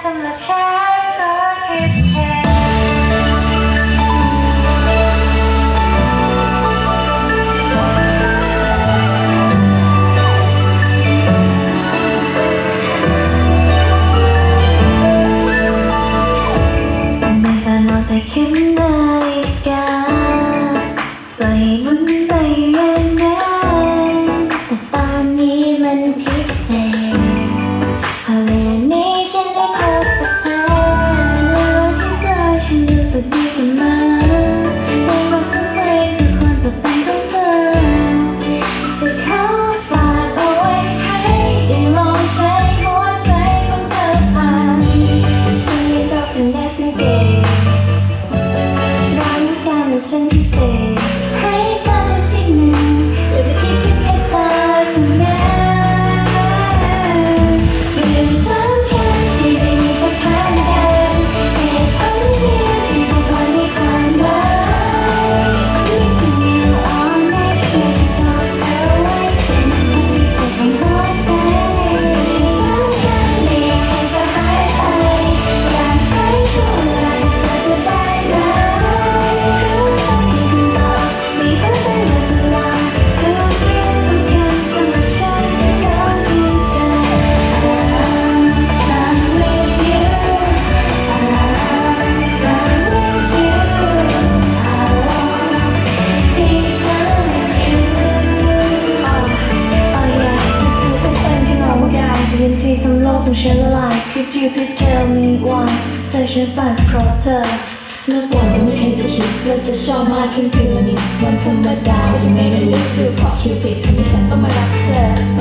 from the cat. the reason my ของฉัละลย Could you please tell me why ใจฉันสั่นเพราะเธอเลิกบ่นก็ไม่เคยจะคิดว่าจะชอบมากขึ้นทีละนิดวันธรรมดาไม่ได้ไม่ได้ลึกหรือเพราะคิวปิดทำให้ฉันต้องมารักเธอ